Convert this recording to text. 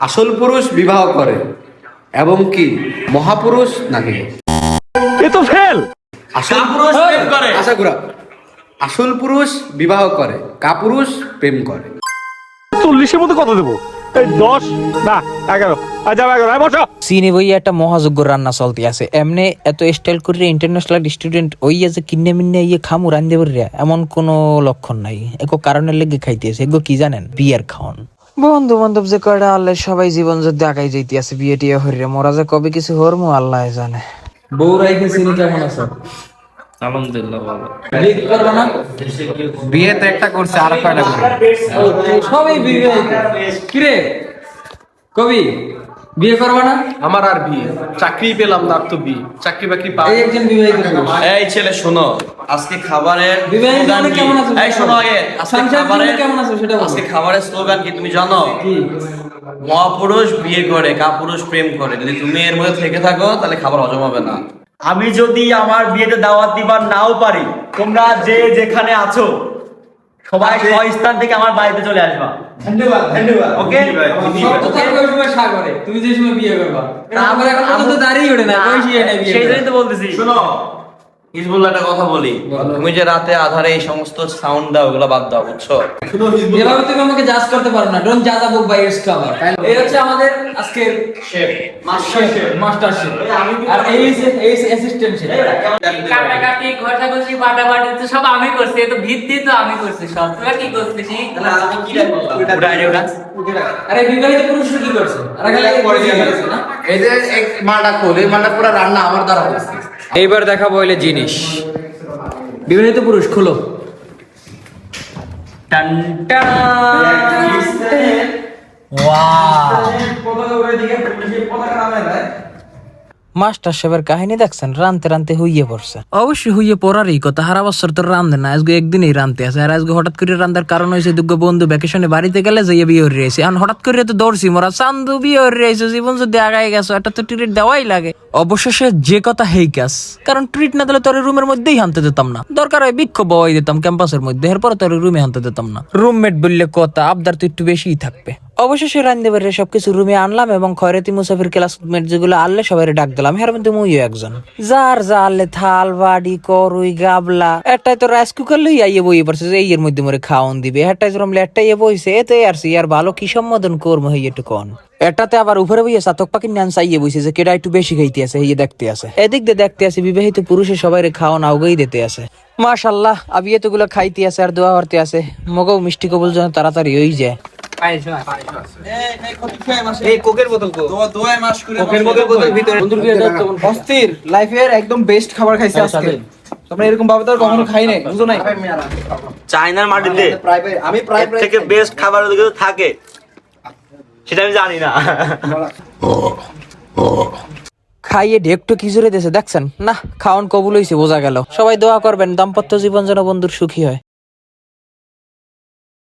আসল পুরুষ বিবাহ করে এবং কি মহাপুরুষ নাকি? এ তো ফেল! আসল পুরুষ প্রেম করে। আশা করা। আসল পুরুষ বিবাহ করে কাপুরুষ প্রেম করে। চল্লিশের মধ্যে কত দেবো? দশ না এগারো। হ্যাঁ, সিনে একটা মহাযোগ্য রান্না চলতে আছে। এমনি এত স্টাইল করে ইন্টারন্যাশনাল স্টুডেন্ট ওইয়া যে কিনে মিনে ইয়ে খামু রান্ধে বরিয়া এমন কোনো লক্ষণ নাই। এগো কারণের লেগে খাইতেছে এগো কি জানেন? বিয়ার খাওয়ান বন্ধু বান্ধব যে কয়টা আল্লাহ সবাই জীবন যদি আগাই যাইতে আছে বিয়ে টিয়ে হরিরে মোরা যে কবে কিছু হরমু আল্লাহ জানে। বউ রাইকে সিনি কেমন আছো? আলহামদুলিল্লাহ ভালো। বিয়ে করবে না? বিয়ে তো একটা করছে আর কয়টা করবে? সবই বিয়ে। কিরে? কবি? বিয়ে করবে না? আমার আর বিয়ে। চাকরি পেলাম না আর তো বিয়ে। চাকরি বাকরি পাবো একজন বিবাহিত এই ছেলে শোনো আজকে খাবারের বিবাহিত স্লোগান কি? কেমন আছো? এই শোনো আগে আজকে খাবারের কেমন আছো সেটা আজকে খাবারের স্লোগান কি তুমি জানো? মহাপুরুষ বিয়ে করে কাপুরুষ প্রেম করে। যদি তুমি এর মধ্যে থেকে থাকো তাহলে খাবার হজম হবে না। আমি যদি আমার বিয়েতে দাওয়াত দিবার নাও পারি তোমরা যে যেখানে আছো সবাই স্থান থেকে আমার বাড়িতে চলে আসবা। ধন্যবাদ ধন্যবাদ। ওকে? তো থাকবে সময় সাগরে তুমি যে সময় বিয়ে করবা। আমার এখন তো দাঁড়িয়ে ওঠে না বয়সই না বিয়ে সেই। জন্যই তো বলতেছি। শোনো হিজবুল্লাহ একটা কথা বলি। তুমি যে রাতে আধারে এই সমস্ত সাউন্ড দাও ওগুলো বাদ দাও বুঝছ? এভাবে তুমি আমাকে জাজ করতে পারো না। ডোন্ট জাজ আবুক বাই ইটস কভার এই হচ্ছে আমাদের আজকের chef master chef master chef আর এই এই অ্যাসিস্ট্যান্ট শেফ কাটাকাটি ঘষাঘষি বাটাবাটি তো সব আমি করছি তো ভিত্তি তো আমি করছি সব। তোরা কি করছিস? উঠা আইডিয়া উঠা। আরে বিবাহিত পুরুষ কি করছে? আর খালি না? এই যে এক মালটা খোল এই মালটা পুরো রান্না আমার দ্বারা হয়েছে এইবার দেখাবো এলে জিনিস। বিবাহিত পুরুষ খুলো। টান টান। মাস্টার সাহেবের কাহিনী দেখছেন, রানতে রানতে হইয়ে পড়ছে। অবশ্যই হইয়ে পড়ারই কথা হারা বছর তো রান্ধে না, আজকে একদিনই রানতে আছে। আর আজকে হঠাৎ করে রান্দার কারণ হয়েছে, দুগ্গ বন্ধু ভ্যাকেশনে বাড়িতে গেলে যাইয়ে বিয়ে হয়ে রয়েছে। এখন হঠাৎ করে তো দৌড়ছি, মোরা চান্দু বিয়ে হয়ে রয়েছে, জীবন যদি আগায় গেছো এটা তো ট্রিট দেওয়াই লাগে। অবশেষে যে কথা হেই কাজ, কারণ ট্রিট না দিলে তোর রুমের মধ্যেই হানতে দিতাম না। দরকার হয় বিক্ষোভ বওয়াই দিতাম ক্যাম্পাসের মধ্যে এরপর তোর রুমে হানতে দিতাম না। রুমমেট বললে কথা, আবদার তো একটু বেশিই থাকবে। অবশেষে রান্ধে বেড়ে সবকিছু রুমে আনলাম এবং খয়রাতি মুসাফির ক্লাসমেট যেগুলো আনলে সবাই ডাক দিলাম। হের মধ্যে মুইও একজন। যার যা আনলে থাল, বাড়ি করুই গাবলা, একটাই তো রাইস কুকার লই আইয়ে বইয়ে পড়ছে যে এর মধ্যে মরে খাওন দিবে। একটাই জরম একটাই ইয়ে বইছে এতে আর সি, আর ভালো কি সম্বোধন করব হই একটু কন। এটাতে আবার উপরে বইয়ে চাতক পাখি নান চাইয়ে বইছে যে কেডা একটু বেশি খাইতে আছে এই দেখতে আছে। এদিক দিয়ে দেখতে আছে বিবাহিত পুরুষে সবাই খাওয়ান আউগেই দিতে আছে। মাশাল্লাহ তো গুলো খাইতে আছে আর দোয়া হরতে আছে। মগও মিষ্টি কবুল যেন তাড়াতাড়ি হয়ে যায়। অস্থির। লাইফের একদম বেস্ট খাবার খাইছে আজকে। তোমরা এরকম ভাবে তো কখনো খাই নাই বুঝো নাই? চায়নার মাটিতে আমি এর থেকে বেস্ট খাবার থাকে। সেটা আমি জানি না। খাইয়ে ঢেকটো কি জোরে দিয়েছে দেখছেন? না খাওয়ান কবুল হইছে বোঝা গেল। সবাই দোয়া করবেন দাম্পত্য জীবন যেন বন্ধুর সুখী হয়।